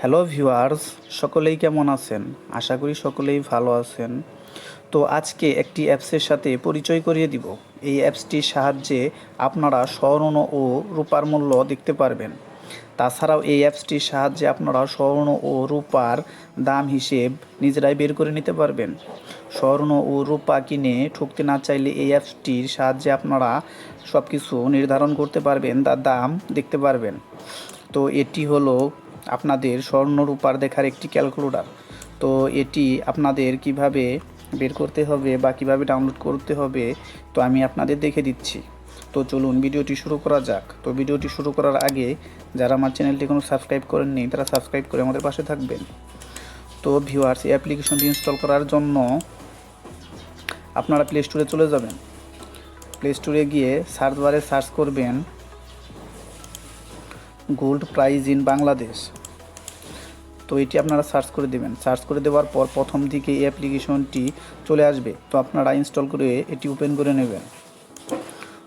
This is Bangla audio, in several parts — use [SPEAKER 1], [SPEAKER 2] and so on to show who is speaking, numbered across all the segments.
[SPEAKER 1] হ্যালো ভিউয়ার্স, সকলেই কেমন আছেন? আশা করি সকলেই ভালো আছেন। তো আজকে একটি অ্যাপসের সাথে পরিচয় করিয়ে দিব। এই অ্যাপসটির সাহায্যে আপনারা স্বর্ণ ও রূপার মূল্য দেখতে পারবেন। তাছাড়াও এই অ্যাপসটির সাহায্যে আপনারা স্বর্ণ ও রূপার দাম হিসেব নিজেরাই বের করে নিতে পারবেন। স্বর্ণ ও রূপা কিনে ঠকতে না চাইলে এই অ্যাপসটির সাহায্যে আপনারা সব কিছু নির্ধারণ করতে পারবেন, তার দাম দেখতে পারবেন। তো এটি হলো আপনাদের স্বর্ণ রূপার দেখার একটি ক্যালকুলেটর। তো এটি আপনাদের কীভাবে বের করতে হবে বা কীভাবে ডাউনলোড করতে হবে, তো আমি আপনাদের দেখে দিচ্ছি। তো চলুন ভিডিওটি শুরু করা যাক। তো ভিডিওটি শুরু করার আগে যারা আমার চ্যানেলটি কোনো সাবস্ক্রাইব করেননি, তারা সাবস্ক্রাইব করে আমাদের পাশে থাকবেন। তো ভিউয়ার্স এই অ্যাপ্লিকেশনটি ইনস্টল করার জন্য আপনারা প্লে স্টোরে চলে যাবেন। প্লে স্টোরে গিয়ে সার্চ বারে সার্চ করবেন। Gold price in Bangladesh. তো এটি আপনারা সার্চ করে দেবেন। সার্চ করে দেওয়ার পর প্রথম দিকে এই অ্যাপ্লিকেশনটি চলে আসবে। তো আপনারা ইনস্টল করে এটি ওপেন করে নেবেন।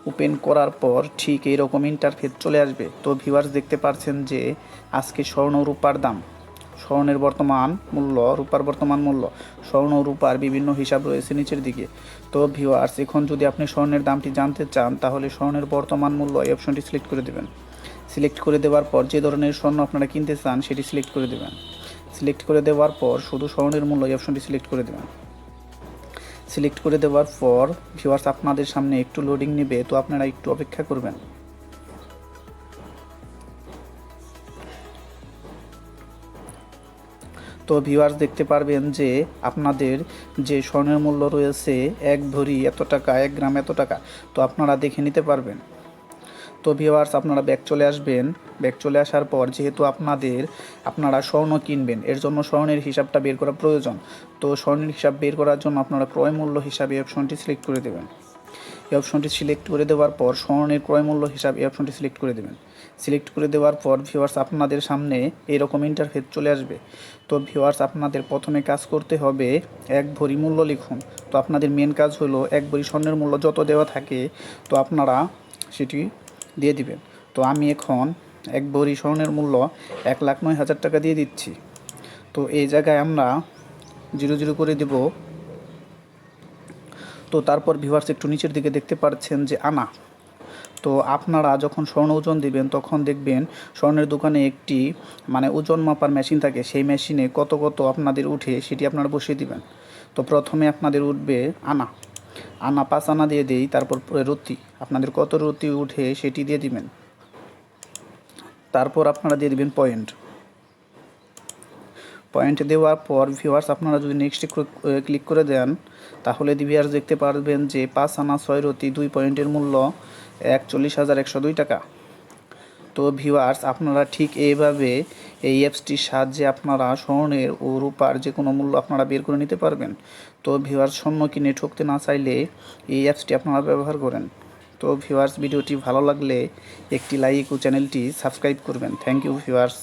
[SPEAKER 1] ওপেন করার পর ঠিক এইরকম ইন্টারফেস চলে আসবে। তো ভিউয়ার্স দেখতে পাচ্ছেন যে আজকে স্বর্ণ রূপার দাম। স্বর্ণের বর্তমান মূল্য, রূপার বর্তমান মূল্য, স্বর্ণ, রূপার বিভিন্ন হিসাব রয়েছে নিচের দিকে। তো ভিউয়ার্স, এখন যদি আপনি স্বর্ণের দামটি জানতে চান, তাহলে স্বর্ণের বর্তমান মূল্য এই অপশনটি সিলেক্ট করে দেবেন। সিলেক্ট করে দেওয়ার পর যে ধরনের স্বর্ণ আপনারা কিনতে চান, সেটি সিলেক্ট করে দেবেন। সিলেক্ট করে দেওয়ার পর শুধু স্বর্ণের মূল্য এই অপশনটি সিলেক্ট করে দেবেন। সিলেক্ট করে দেওয়ার পর ভিউয়ার্স আপনাদের সামনে একটু লোডিং নেবে, তো আপনারা একটু অপেক্ষা করবেন। তো ভিউয়ার্স দেখতে পারবেন যে আপনাদের যে স্বর্ণের মূল্য রয়েছে, এক ভরি এত টাকা, এক গ্রাম এত টাকা, তো আপনারা দেখে নিতে পারবেন। তো ভিউয়ার্স আপনারা ব্যাগ চলে আসবেন। ব্যাগ চলে আসার পর যেহেতু আপনাদের, আপনারা স্বর্ণ কিনবেন, এর জন্য স্বর্ণের হিসাবটা বের করা প্রয়োজন। তো স্বর্ণের হিসাব বের করার জন্য আপনারা ক্রয় মূল্য হিসাবে অপশনটি সিলেক্ট করে দেবেন। এই অপশনটি সিলেক্ট করে দেওয়ার পর স্বর্ণের ক্রয় মূল্য হিসাব এই অপশনটি সিলেক্ট করে দেবেন। সিলেক্ট করে দেওয়ার পর ভিউয়ার্স আপনাদের সামনে এরকম ইন্টারফেস চলে আসবে। তো ভিউয়ার্স আপনাদের প্রথমে কাজ করতে হবে এক ভরি মূল্য লিখুন। তো আপনাদের মেন কাজ হলো এক ভরি স্বর্ণের মূল্য যত দেওয়া থাকে, তো আপনারা সেটি দিয়ে দিবেন। তো আমি এখন এক ভরি স্বর্ণের মূল্য এক লাখ নয় হাজার টাকা দিয়ে দিচ্ছি। তো এই জায়গায় আমরা জিরো জিরো করে দেব। তো তারপর ভিভার্স একটু নিচের দিকে দেখতে পাচ্ছেন যে আনা। তো আপনারা যখন স্বর্ণ ওজন দিবেন, তখন দেখবেন স্বর্ণের দোকানে একটি মানে ওজন মাপার মেশিন থাকে। সেই মেশিনে কত কত আপনাদের উঠে সেটি আপনারা বসিয়ে দিবেন। তো প্রথমে আপনাদের উঠবে আনা। আনা পাঁচ আনা দিয়ে দিই, তারপর পরে রুটি। আপনাদের কত রুটি উঠে সেটি দিয়ে দিবেন। তারপর আপনারা দিয়ে দিবেন পয়েন্ট। পয়েন্ট দেওয়ার পর ভিউয়ার্স আপনারা যদি নেক্সট ক্লিক করে দেন, তাহলে ভিউয়ার্স দেখতে পারবেন যে পাঁচ আনা ছয় রতি দুই পয়েন্টের মূল্য একচল্লিশ হাজার একশো দুই টাকা। তো ভিউয়ার্স আপনারা ঠিক এইভাবে এই অ্যাপসটির সাহায্যে আপনারা স্বর্ণের ও রূপার যে কোনো মূল্য আপনারা বের করে নিতে পারবেন। তো ভিউয়ার্স স্বর্ণ কিনে ঠকতে না চাইলে এই অ্যাপসটি আপনারা ব্যবহার করেন। তো ভিউয়ার্স ভিডিওটি ভালো লাগলে একটি লাইক ও চ্যানেলটি সাবস্ক্রাইব করবেন। Thank you viewers